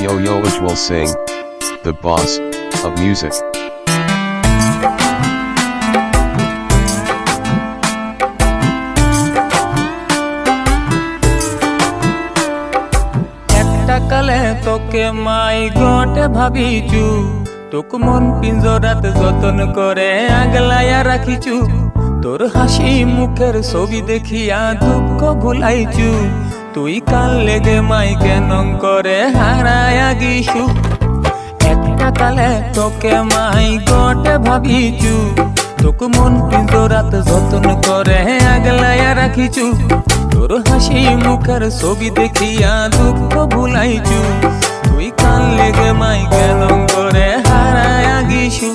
Yo Yoish will sing, the boss of music. কালে তোকে মাই গটে ভাবিছু তোক মন পিঞ্জরাত যতন করে আগলায়া রাখিছু তোর হাসি মুখের ছবি দেখিয়া দুঃখ ভুলাইছু তুই কাল লেগে মাই কেন করে হারায়া গিছু একটা কালে তোকে মাই গটে ভাবিছু তোকে মন পিঞ্জরাত যতন করে আগলায়া রাখিছু তোর হাসি মুখের ছবি দেখিয়া দুঃখ ভুলাইছু তুই কান লেগে মাই কেন করে হারায়া গিছু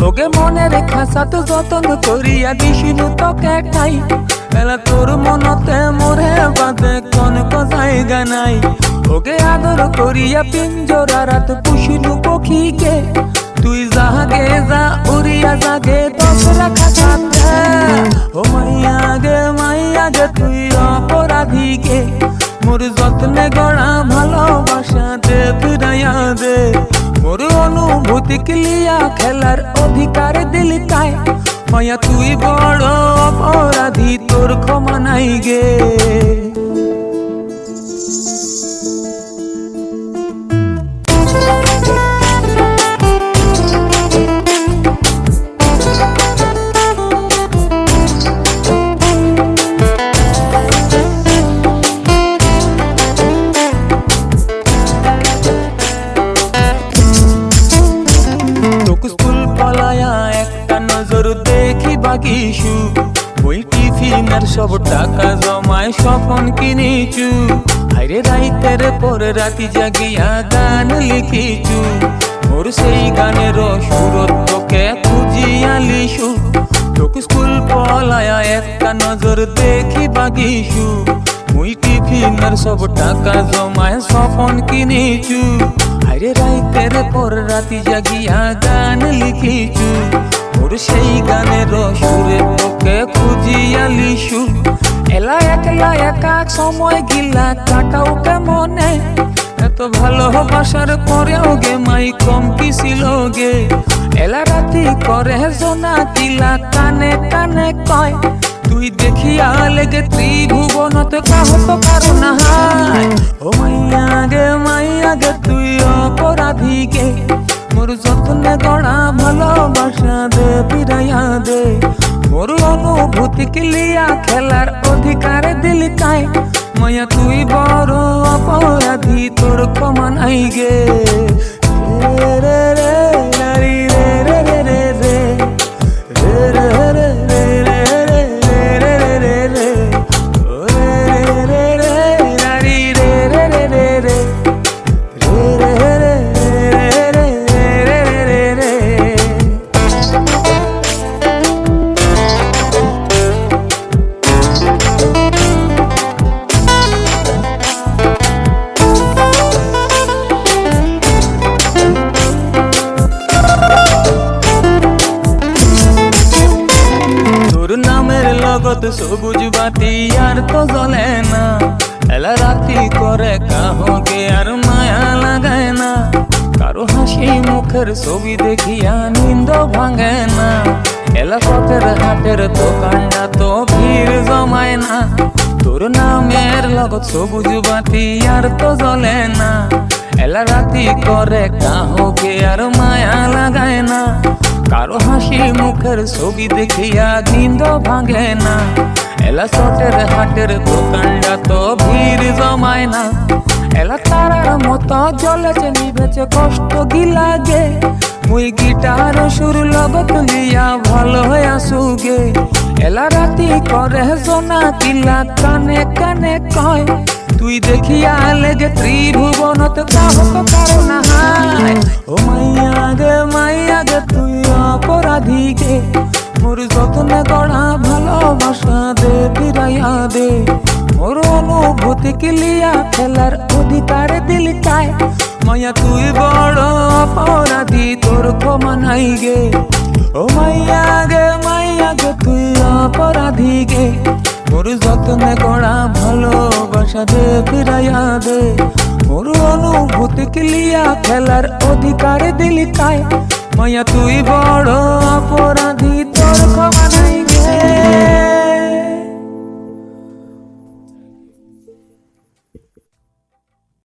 তোকে মনে রেখা সাথে যতন করিয়া দিছিলু তোকে ঠাই নাই। ওকে আদর করিয়া পিঞ্জরা রাত পুষিলু পক্ষীকে। তুই জাগে যা, উড়িয়া জাগে দশ রাখা সাথে ও মাইয়া গে মাইয়া গে, তুই অপরাধীকে। মোর যত্নে গড়া ভালোবাসা দে, ফিরাইয়া দে। মোর অনুভূতি ক্লিয়া খেলার অধিকার দিল তাই। মায়া তুই বড় অপরাধী, তোর ক্ষমা নাই গে। দেখি বাকিছু ওই টিফিনের সব টাকা জমায় স্বপন কিনেছু। আরে রাইতের পর রাতি জাগিয়া গান লিখিছু। মোর সেই গানের সুরত তোকে খুঁজিয়া লিছু তোকে স্কুল পলায়া একটা নজর দেখি বাকিছু মুই টিফিনের সব টাকা জমায় স্বপন কিনেছু। আরে রাইতের পর রাতি জাগিয়া গান লিখিছু। ওর সেই গানের সুরে তোকে খুঁজিয়া লিছু এলা একলা একা সময় গিলা কাটাও কেমনে? এত ভালোবাসার পরেও গে মাই কম কি ছিল গে। এলা রাতি করে জোনা কিলা কানে কানে কয়, তুই দেখিয়া লেগে ত্রিভুবনত কাহত কারও নাহাই ও মাইয়া গে মাইয়া গে, তুই অপরাধী গে। মোর যত্নে গড়া ভালোবাসা ফিরাইয়া দে। মোর অনুভূতি কিলিয়া খেলার অধিকার দিল কায় মায়া তুই বড় অপরাধী, তোর কমান নাই গে। রে লগত সবুজ বাতি আর তো জ্বলে না। এলা রাতি করে কাহকে আর মায়া লাগায় না। কারও হাসি মুখের ছবি দেখিয়া নিন্দ ভাঙে না। এলা পথের হাটের দোকানটা তো ভিড় জমায় না। তোর নামের লগত সবুজ বাতি আর তো জ্বলে না। এলা রাতি করে কাহকে আর মায়া লাগায় না। কারও হাসি মুখের ছবি দেখিয়া নিন্দ ভাঙে না। এলা চটের হাটের দোকানটা তো ভিড় জমায় না। এলা তারার মতো জ্বলেছে নিভেছে কষ্ট কি লাগে। মুই গিটার সুর লগত লিয়া ভালো হয়ে আসুগে এলা রাতি করে সোনা কিলা কানে কানে কয়। তুই দেখিয়া লেগে ত্রিভুবনত কাহত কারণ ও মাইয়া গে মাইয়া গে কিলিয়া খেলার অধিকার দিল চায় মায়া তুই বড় অপরাধী, তোর ক্ষমা নাই গে। ও মাইয়া গে মাইয়া গে, তুই অপরাধী গে। মোর যত্নে গড়া ভালোবাসা দে, ফিরাইয়া দে। মোর অনুভূতি লিয়া খেলার অধিকার দিলি তাই। মায়া তুই বড়